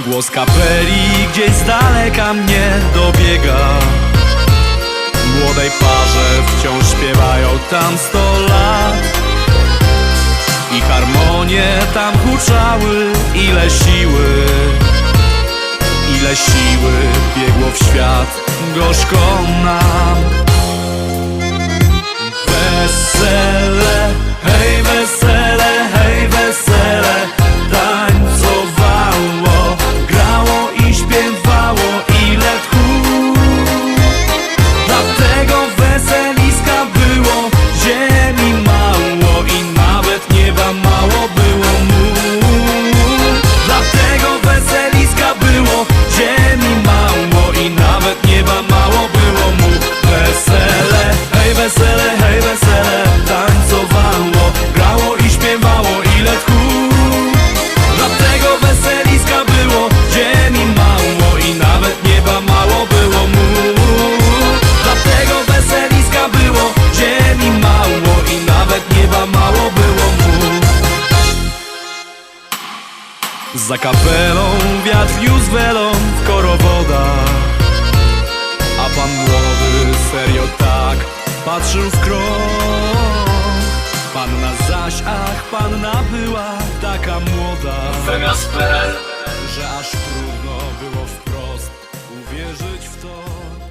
Głos kapeli gdzieś z daleka mnie dobiega. Młodej parze wciąż śpiewają tam sto lat. I harmonie tam huczały Ile siły, ile siły biegło w świat Gorzko nam Za kapelą wiatr już welą w korowoda. A pan młody serio tak patrzył w krąg. Panna zaś, ach, panna była taka młoda. Zamiast PL Że aż trudno było wprost uwierzyć w to.